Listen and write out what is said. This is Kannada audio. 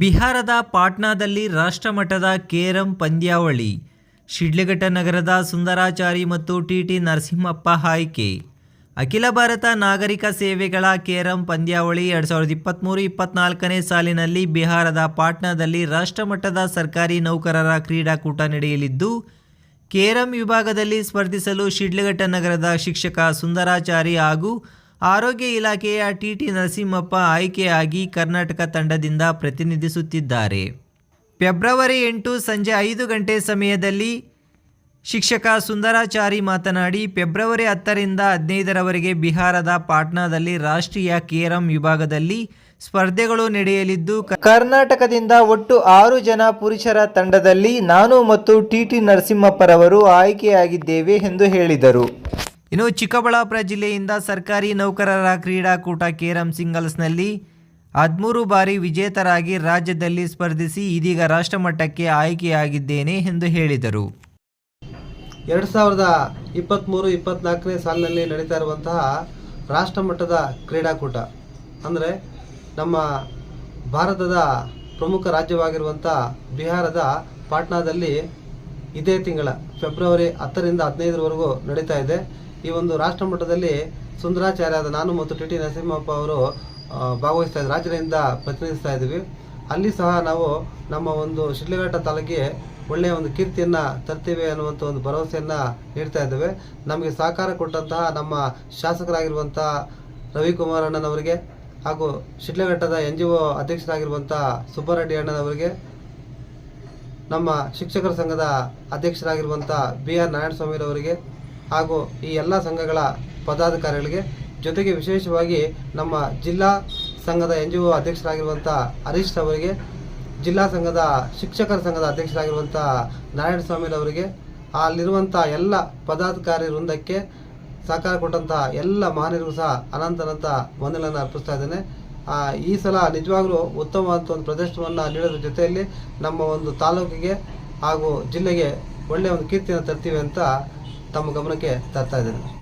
ಬಿಹಾರದ ಪಾಟ್ನಾದಲ್ಲಿ ರಾಷ್ಟ್ರಮಟ್ಟದ ಕೇರಂ ಪಂದ್ಯಾವಳಿ, ಶಿಡ್ಲಘಟ್ಟ ನಗರದ ಸುಂದರಾಚಾರಿ ಮತ್ತು ಟಿ ಟಿ ನರಸಿಂಹಪ್ಪ ಆಯ್ಕೆ. ಅಖಿಲ ಭಾರತ ನಾಗರಿಕ ಸೇವೆಗಳ ಕೇರಂ ಪಂದ್ಯಾವಳಿ ಎರಡು ಸಾವಿರದ ಇಪ್ಪತ್ತ್ಮೂರು ಇಪ್ಪತ್ನಾಲ್ಕನೇ ಸಾಲಿನಲ್ಲಿ ಬಿಹಾರದ ಪಾಟ್ನಾದಲ್ಲಿ ರಾಷ್ಟ್ರಮಟ್ಟದ ಸರ್ಕಾರಿ ನೌಕರರ ಕ್ರೀಡಾಕೂಟ ನಡೆಯಲಿದ್ದು, ಕೇರಂ ವಿಭಾಗದಲ್ಲಿ ಸ್ಪರ್ಧಿಸಲು ಶಿಡ್ಲಘಟ್ಟ ನಗರದ ಶಿಕ್ಷಕ ಸುಂದರಾಚಾರಿ ಹಾಗೂ ಆರೋಗ್ಯ ಇಲಾಖೆಯ ಟಿಟಿ ನರಸಿಂಹಪ್ಪ ಆಯ್ಕೆಯಾಗಿ ಕರ್ನಾಟಕ ತಂಡದಿಂದ ಪ್ರತಿನಿಧಿಸುತ್ತಿದ್ದಾರೆ. ಫೆಬ್ರವರಿ ಎಂಟು ಸಂಜೆ ಐದು ಗಂಟೆ ಸಮಯದಲ್ಲಿ ಶಿಕ್ಷಕ ಸುಂದರಾಚಾರಿ ಮಾತನಾಡಿ, ಫೆಬ್ರವರಿ ಹತ್ತರಿಂದ ಹದಿನೈದರವರೆಗೆ ಬಿಹಾರದ ಪಾಟ್ನಾದಲ್ಲಿ ರಾಷ್ಟ್ರೀಯ ಕೇರಂ ವಿಭಾಗದಲ್ಲಿ ಸ್ಪರ್ಧೆಗಳು ನಡೆಯಲಿದ್ದು ಕರ್ನಾಟಕದಿಂದ ಒಟ್ಟು ಆರು ಜನ ಪುರುಷರ ತಂಡದಲ್ಲಿ ನಾನು ಮತ್ತು ಟಿ ಟಿ ನರಸಿಂಹಪ್ಪರವರು ಆಯ್ಕೆಯಾಗಿದ್ದೇವೆ ಎಂದು ಹೇಳಿದರು. ಇನ್ನು ಚಿಕ್ಕಬಳ್ಳಾಪುರ ಜಿಲ್ಲೆಯಿಂದ ಸರ್ಕಾರಿ ನೌಕರರ ಕ್ರೀಡಾಕೂಟ ಕೇರಂ ಸಿಂಗಲ್ಸ್ನಲ್ಲಿ ಹದಿಮೂರು ಬಾರಿ ವಿಜೇತರಾಗಿ ರಾಜ್ಯದಲ್ಲಿ ಸ್ಪರ್ಧಿಸಿ ಇದೀಗ ರಾಷ್ಟ್ರಮಟ್ಟಕ್ಕೆ ಆಯ್ಕೆಯಾಗಿದ್ದೇನೆ ಎಂದು ಹೇಳಿದರು. ಎರಡು ಸಾವಿರದ ಇಪ್ಪತ್ತ್ಮೂರು ಇಪ್ಪತ್ನಾಲ್ಕನೇ ಸಾಲಿನಲ್ಲಿ ನಡೀತಾ ಇರುವಂತಹ ರಾಷ್ಟ್ರಮಟ್ಟದ ಕ್ರೀಡಾಕೂಟ, ಅಂದರೆ ನಮ್ಮ ಭಾರತದ ಪ್ರಮುಖ ರಾಜ್ಯವಾಗಿರುವಂಥ ಬಿಹಾರದ ಪಾಟ್ನಾದಲ್ಲಿ ಇದೇ ತಿಂಗಳ ಫೆಬ್ರವರಿ ಹತ್ತರಿಂದ ಹದಿನೈದರವರೆಗೂ ನಡೀತಾ ಇದೆ. ಈ ಒಂದು ರಾಷ್ಟ್ರಮಟ್ಟದಲ್ಲಿ ಸುಂದರಾಚಾರ್ಯರಾದ ನಾನು ಮತ್ತು ಟಿ ಟಿ ನರಸಿಂಹಪ್ಪ ಅವರು ಭಾಗವಹಿಸ್ತಾ ಇದ್ದಾರೆ ರಾಜ್ಯದಿಂದ ಪ್ರತಿನಿಧಿಸ್ತಾ ಇದ್ದೀವಿ ಅಲ್ಲಿ ಸಹ ನಾವು ನಮ್ಮ ಒಂದು ಶಿಡ್ಲಘಟ್ಟ ತಾಲೂಕಿಗೆ ಒಳ್ಳೆಯ ಒಂದು ಕೀರ್ತಿಯನ್ನು ತರ್ತೀವಿ ಅನ್ನುವಂಥ ಒಂದು ಭರವಸೆಯನ್ನು ನೀಡ್ತಾ ಇದ್ದೇವೆ. ನಮಗೆ ಸಹಕಾರ ಕೊಟ್ಟಂತಹ ನಮ್ಮ ಶಾಸಕರಾಗಿರುವಂಥ ರವಿಕುಮಾರ್ ಅಣ್ಣನವರಿಗೆ ಹಾಗೂ ಶಿಡ್ಲಘಟ್ಟದ ಎನ್ ಜಿ ಒ ಅಧ್ಯಕ್ಷರಾಗಿರುವಂಥ ಸುಬ್ಬಾರೆಡ್ಡಿ ಅಣ್ಣನವರಿಗೆ, ನಮ್ಮ ಶಿಕ್ಷಕರ ಸಂಘದ ಅಧ್ಯಕ್ಷರಾಗಿರುವಂಥ ಬಿ ಆರ್ ನಾರಾಯಣಸ್ವಾಮಿರವರಿಗೆ ಹಾಗೂ ಈ ಎಲ್ಲ ಸಂಘಗಳ ಪದಾಧಿಕಾರಿಗಳಿಗೆ ಜೊತೆಗೆ ವಿಶೇಷವಾಗಿ ನಮ್ಮ ಜಿಲ್ಲಾ ಸಂಘದ ಎನ್ ಜಿ ಒ ಅಧ್ಯಕ್ಷರಾಗಿರುವಂಥ ಹರೀಶ್ ಅವರಿಗೆ ಜಿಲ್ಲಾ ಸಂಘದ ಶಿಕ್ಷಕರ ಸಂಘದ ಅಧ್ಯಕ್ಷರಾಗಿರುವಂಥ ನಾರಾಯಣಸ್ವಾಮಿರವರಿಗೆ ಅಲ್ಲಿರುವಂಥ ಎಲ್ಲ ಪದಾಧಿಕಾರಿ ವೃಂದಕ್ಕೆ ಸಹಕಾರ ಕೊಟ್ಟಂಥ ಎಲ್ಲ ಮಹನೀಯರಿಗೂ ಸಹ ಅನಂತ ಅನಂತ ವಂದನೆಗಳನ್ನು ಅರ್ಪಿಸ್ತಾ ಇದ್ದೇನೆ. ಈ ಸಲ ನಿಜವಾಗ್ಲೂ ಉತ್ತಮವಾದಂಥ ಒಂದು ಪ್ರದರ್ಶನವನ್ನು ನೀಡೋದ್ರ ಜೊತೆಯಲ್ಲಿ ನಮ್ಮ ಒಂದು ತಾಲೂಕಿಗೆ ಹಾಗೂ ಜಿಲ್ಲೆಗೆ ಒಳ್ಳೆಯ ಒಂದು ಕೀರ್ತಿಯನ್ನು ತರ್ತೀವಿ ಅಂತ ತಮ್ಮ ಗಮನಕ್ಕೆ ತರ್ತಾ ಇದ್ದೇನೆ.